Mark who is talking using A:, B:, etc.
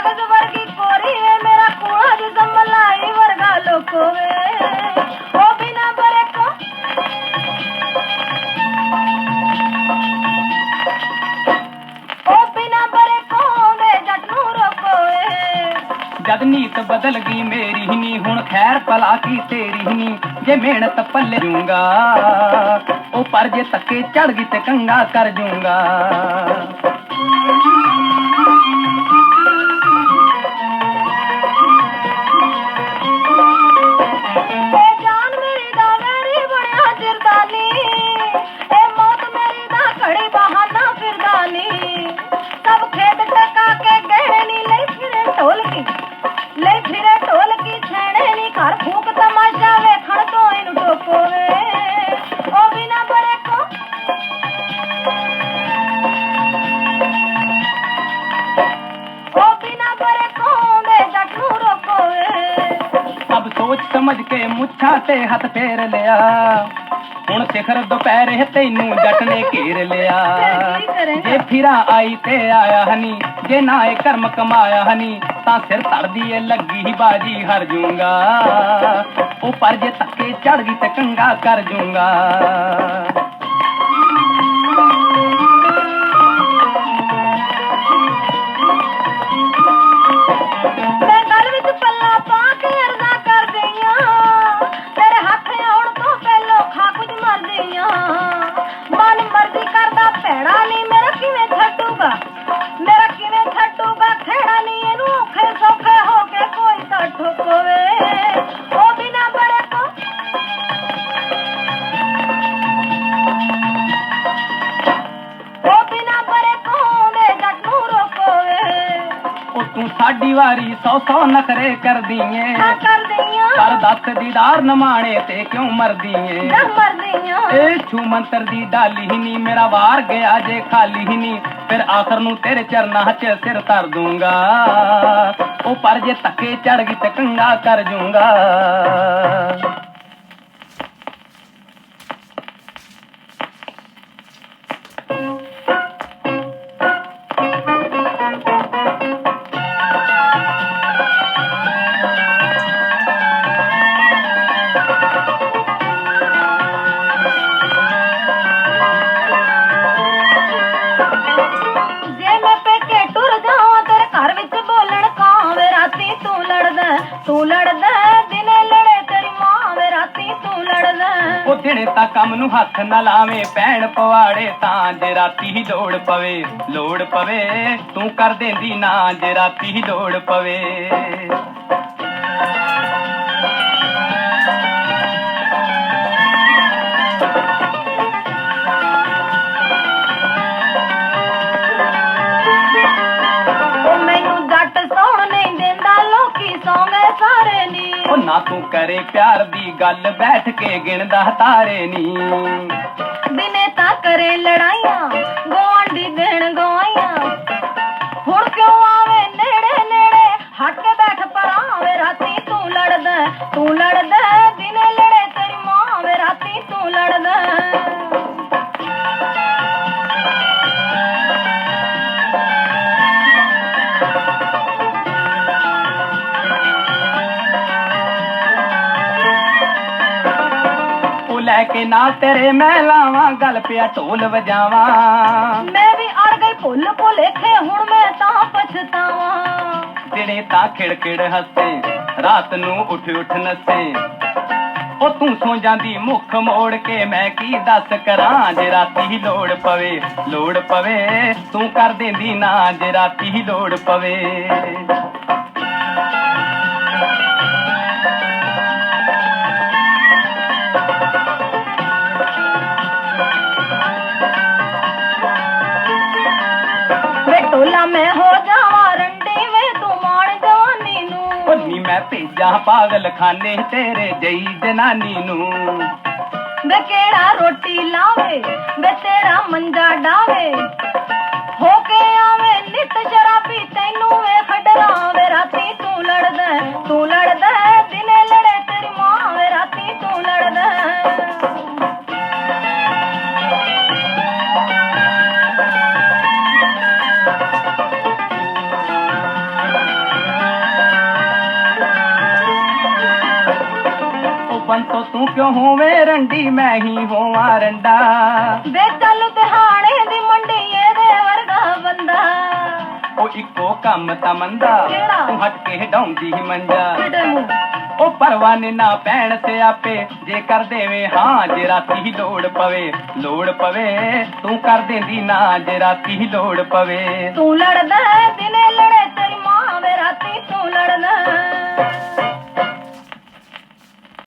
A: कागज़ वर्गी कोरी है, मेरा कूड़ा जिसम मलाई वर्गा लोको ओ बिना बरे को। ओ बिना बरे को दे जटनू रोको है जदनी बदल गई
B: मेरी नी, हुन खैर पला की तेरी नी, जे मेहनत पल्ले दूँगा ओ पर जे तके चढ़ गई ते कंगा कर दूँगा ਢੋਲਕੀ। ਲਈ ਫਿਰੇ ਢੋਲਕੀ ਛੇਣੇ ਨੀ ਘਰ, ਫੂਕ ਤਮਾਸ਼ਾ ਵੇਖਣ ਤੋਂ ਇਹਨੂੰ ਟੋਕੋਵੇ ਉਹ ਬਿਨਾ ਬਰੇ ਕੋ ਉਹ ਬਿਨਾ ਬਰੇ ਕੋ ਦੇ ਜੱਟ ਨੂੰ ਰੋਕੋਵੇ
A: ਸਭ ਸੋਚ ਸਮਝ ਕੇ ਮੁੱਛਾਂ ਤੇ ਹੱਥ ਫੇਰ ਲਿਆ। ਹੁਣ ਸਿਖਰ ਦੁਪਹਿਰੇ ਤੈਨੂੰ ਜੱਟ ਨੇ ਘੇਰ ਲਿਆ। ਜੇ ਫਿਰਾਂ ਆਈ ਤੇ ਆਇਆ ਹਨੀ, ਜੇ ਨਾ ਇਹ ਕਰਮ ਕਮਾਇਆ ਹਨੀ, ਤਾਂ ਸਿਰ ਧਰਦੀ ਏ, ਲੱਗੀ ਬਾਜੀ ਹਰ ਜੂੰਗਾ। ਉਹ ਪਰ ਜੇ ਧੱਕੇ ਚੜ ਗਈ ਤੇ ਕੰਗਾ ਕਰ ਜੂੰਗਾ।
B: ਮੈਂ ਗਲ
A: ਸਾਡੀ ਵਾਰੀ ਸੌ ਸੌ ਨਖਰੇ ਕਰਦੀ ਏ
B: ਆ ਕਰ
A: ਦੱਸ ਦੀਦਾਰ ਨਮਾਣੇ ਤੇ ਕਿਉਂ ਮਰਦੀ ਏ ਛੂ ਮੰਤਰ ਦੀ ਡਾਲੀ ਹੀ ਨੀ ਮੇਰਾ ਵਾਰ ਗਿਆ ਜੇ ਖਾਲੀ ਹੀ ਨੀ। ਫਿਰ ਆਖਰ ਨੂੰ ਤੇਰੇ ਚਰਨਾਂ 'ਚ ਸਿਰ ਧਰ ਦੂੰਗਾ। ਉਹ ਪਰ ਜੇ ਧੱਕੇ ਚੜ ਗਈ ਤੇ ਕੰਗਾ ਕਰ ਜੂੰਗਾ।
B: ਤੂੰ ਲੜਦਾ ਦਿਨੇ ਲੜੇ ਤੇਰੀ ਮਾਂ ਵੇ ਰਾਤੀ ਤੂੰ ਲੜਦਾ
A: ਉਹ ਦਿਨੇ ਤਾਂ ਕੰਮ ਨੂੰ ਹੱਥ ਨਾ ਲਾਵੇਂ ਪੈਣ ਪਵਾੜੇ ਤਾਂ ਜੇ ਰਾਤੀ ਹੀ ਲੋੜ ਪਵੇ ਲੋੜ ਪਵੇ, ਤੂੰ ਕਰ ਦੇਂਦੀ ਨਾ ਜੇ ਰਾਤੀ ਹੀ ਲੋੜ ਪਵੇ।
B: ਨਾ
A: ਤੂੰ ਕਰੇ ਪਿਆਰ ਦੀ ਗੱਲ, ਬੈਠ ਕੇ ਗਿਣਦਾ ਤਾਰੇ ਨੀ।
B: ਦਿਨੇ ਤਾਂ ਕਰੇ ਲੜਾਈਆਂ ਗੁਆਉਣ ਦੀ ਗਿਣ ਗਵਾਈਆਂ। ਹੁਣ ਕਿਉਂ ਆਵੇ ਨੇੜੇ ਨੇੜੇ ਹਟ ਕੇ ਬੈਠ ਪਰਾਂ ਵੇ ਰਾਤੀ ਤੂੰ ਲੜਦਾ ਤੂੰ ਲੜਦਾ।
A: ਲੈ ਕੇ ਨਾ ਤੇਰੇ ਮੈਂ ਲਾਵਾਂ ਗੱਲ ਪਿਆ ਢੋਲ ਵਜਾਵਾਂ।
B: ਮੈਂ ਵੀ ਅੜ ਗਈ ਭੁੱਲ ਭੁਲੇਖੇ ਹੁਣ ਮੈਂ ਤਾਂ ਪਛਤਾਵਾਂ।
A: ਦਿਨੇ ਤਾਂ ਖਿੜਖਿੜ ਹੱਸੇ ਰਾਤ ਨੂੰ ਉੱਠ ਉੱਠ ਨੱਸੇ। ਉਹ ਤੂੰ ਸੌ ਜਾਂਦੀ ਮੁੱਖ ਮੋੜ ਕੇ ਮੈਂ ਕੀ ਦੱਸ ਕਰਾਂ ਜੇ ਰਾਤੀ ਹੀ ਲੋੜ ਪਵੇ ਲੋੜ ਪਵੇ। ਤੂੰ ਕਰ ਦੇਂਦੀ ਨਾ ਜੇ ਰਾਤੀ ਹੀ ਲੋੜ ਪਵੇ।
B: ਮੈਂ ਹੋ ਜਾਵਾਂ ਰੰਡੀ ਵੇ ਤੂੰ ਮਾਣ ਜਵਾਨੀ ਨੂੰ।
A: ਉਹ ਨੀ ਮੈਂ ਭੇਜਾਂ ਪਾਗਲ ਖਾਨੇ ਤੇਰੇ ਜਈ ਜਨਾਨੀ ਨੂੰ।
B: ਵੇ ਕਿਹੜਾ ਰੋਟੀ ਲਾਵੇ ਵੇ ਤੇਰਾ ਮੰਜਾ ਡਾਵੇ।
A: ਉਹ ਬੰਤੋ ਤੂੰ ਕਿਉਂ ਹੋਵੇਂ ਰੰਡੀ? ਮੈਂ ਹੀ ਹੋਵਾਂ ਰੰਡਾ।
B: ਵੇ ਚੱਲ ਦਿਹਾੜੇ ਦੀ ਮੰਡੀ ਇਹਦੇ ਵਰਗਾ ਬੰਦਾ।
A: ਉਹ ਇੱਕੋ ਕੰਮ ਤਾਂ ਮੰਦਾ
B: ਕਿਹੜਾ?
A: ਤੂੰ ਹਟ ਕੇ ਡਾਉਂਦੀ ਹੀ ਮੰਜਾ।
B: ਕਿਹੜੇ ਮੂੰਹ
A: ਉਹ ਪਰਵਾਨੇ ਨਾ ਪੈਣ ਸਿਆਪੇ ਜੇ ਕਰ ਦੇਵੇ ਹਾਂ ਜੇ ਰਾਤੀ ਹੀ ਲੋੜ ਪਵੇ ਲੋੜ ਪਵੇ। ਤੂੰ ਕਰ ਦੇਂਦੀ ਨਾ ਜੇ ਰਾਤੀ ਹੀ ਲੋੜ ਪਵੇ।
B: ਤੂੰ ਲੜਦਾ ਹੈ, ਦਿਨੇ ਲੜੇ ਤੇਰੀ ਮਾਂ ਵੇ ਰਾਤੀ ਤੂੰ ਲੜਦਾ ਹੈ।